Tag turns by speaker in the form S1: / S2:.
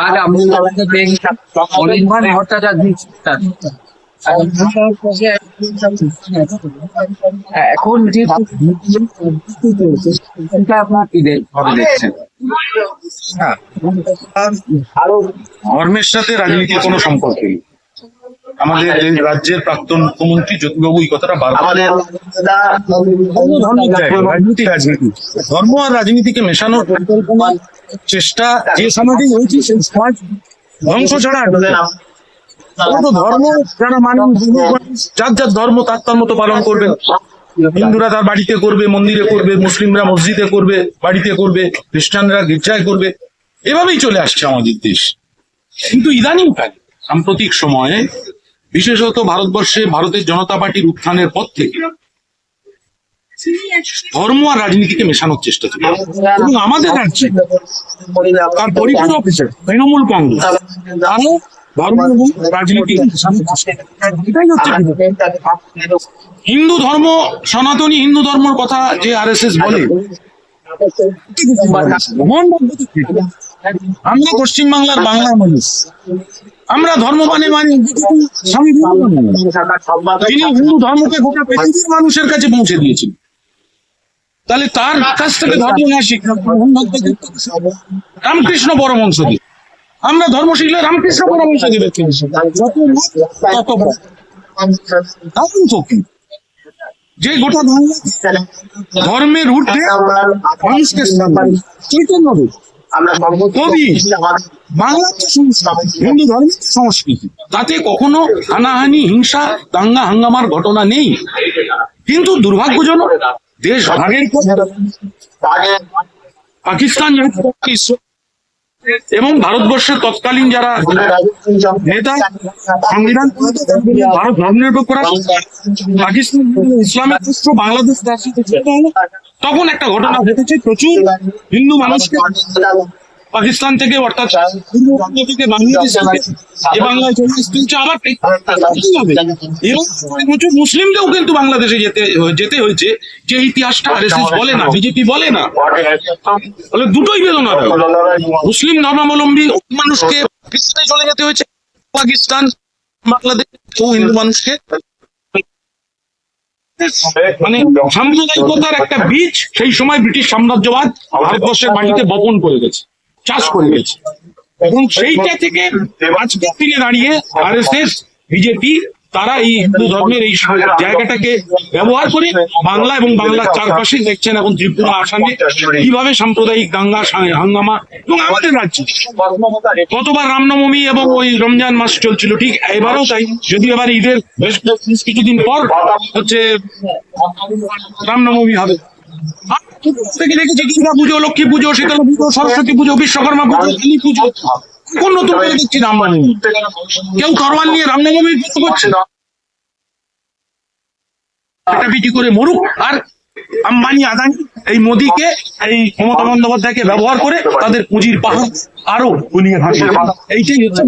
S1: আর আমি অনির্বাণ ভট্টাচার্য এখন যে সেটা আপনার দেখছেন?
S2: হ্যাঁ। ধর্মের সাথে রাজনীতির কোনো সম্পর্ক নেই। আমাদের এই রাজ্যের প্রাক্তন মুখ্যমন্ত্রী জ্যোতিবাবু এই কথাটা বারবার
S3: আমাদের
S2: রাজনীতি। রাজনীতি। ধর্ম আর রাজনীতিকে মেশানোর পরিকল্পনা চেষ্টা যে সমাজেই হয়েছে সেই সমাজ ধ্বংস ছাড়া ধর্ম যারা মানুষ যার যার ধর্ম তার তার মতো পালন করবেন হিন্দুরা তার বাড়িতে করবে মন্দিরে করবে মুসলিমরা মসজিদে করবে বাড়িতে করবে খ্রিস্টানরা গির্জায় করবে। এভাবেই চলে আসছে আমাদের দেশ। কিন্তু ইদানিং সাম্প্রতিক সময়ে বিশেষত ভারতবর্ষে ভারতের জনতা পার্টির উত্থানের পর থেকে ধর্ম আর রাজনীতিকে মেশানোর চেষ্টা চলে এবং আমাদের রাজ্যে তার পরিপূরক তৃণমূল কংগ্রেস ধর্ম এবং করে। এটাই হচ্ছে হিন্দু ধর্ম। সনাতনী হিন্দু ধর্মের কথা যে আর এস এস বলে আমরা পশ্চিমবাংলার বাংলার মানুষ। আমরা ধর্ম মানে মানি। স্বামী তিনি হিন্দু ধর্মকে গোটা পৃথিবীর মানুষের কাছে পৌঁছে দিয়েছেন। তাহলে তার কাছ থেকে ধর্ম না শিখলাম রামকৃষ্ণ পরমংশ দিয়ে আমরা ধর্ম শিখলে রামকৃষ্ণ পরমংশ দেবে। যে গোটা ধর্মের ঊর্ধ্বে মানুষকে চৈতন্য।
S3: আমরা
S2: কবি বাংলার যে সংস্কৃতি হিন্দু ধর্মের সংস্কৃতি। তাতে কখনো হানাহানি হিংসা দাঙ্গা হাঙ্গামার ঘটনা নেই। কিন্তু দুর্ভাগ্যজনক দেশ ভাগের পাকিস্তান এবং ভারতবর্ষের তৎকালীন যারা নেতা সংবিধান ভারত ধর্মনিরপেক্ষ পাকিস্তান ইসলামিক রাষ্ট্র বাংলাদেশ রাষ্ট্র তখন একটা ঘটনা ঘটেছে, প্রচুর হিন্দু মানুষকে পাকিস্তান থেকে, অর্থাৎ থেকে বাংলাদেশ এ বাংলায় চলে আসতে আবার এবং প্রচুর মুসলিমদেরও কিন্তু বাংলাদেশে যেতে যেতে হয়েছে। যে ইতিহাসটা আর বলে না, বিজেপি বলে না। ফলে দুটোই বেদনা মুসলিম ধর্মাবলম্বী মানুষকে পাকিস্তানে চলে যেতে হয়েছে, পাকিস্তান, বাংলাদেশ ও হিন্দু মানুষকে। মানে সাম্প্রদায়িকতার একটা বীজ সেই সময় ব্রিটিশ সাম্রাজ্যবাদ ভারতবর্ষের মাটিতে বপন করে গেছে চাষ করে গেছে। এবং সেইটা থেকে আজকের দিনে দাঁড়িয়ে আর এস এস বিজেপি তারা এই হিন্দু ধর্মের এই জায়গাটাকে ব্যবহার করে বাংলা এবং বাংলার চারপাশে দেখছেন এখন ত্রিপুরা, আসামে কীভাবে সাম্প্রদায়িক দাঙ্গা হাঙ্গামা এবং আমাদের রাজ্যে। গতবার রামনবমী এবং ওই রমজান মাস চলছিল, ঠিক এবারও তাই। যদি এবার ঈদের বেশ কিছুদিন পর হচ্ছে রামনবমী হবে। দেখেছি দুর্গা পুজো, লক্ষ্মী পুজো শীতলা পুজো, সরস্বতী পুজো, বিশ্বকর্মা পুজো, কালী পুজো। কোন নতুন করে দেখছি কেউ তরোয়াল নিয়ে রামনবমী করছে? না করে মরুক আর আম্বানি আদানি এই মোদিকে এই মমতা বন্দ্যোপাধ্যায়কে ব্যবহার করে তাদের পুঁজির পাহাড় আরও গুলিয়ে ভাসিয়ে এইটাই হচ্ছে।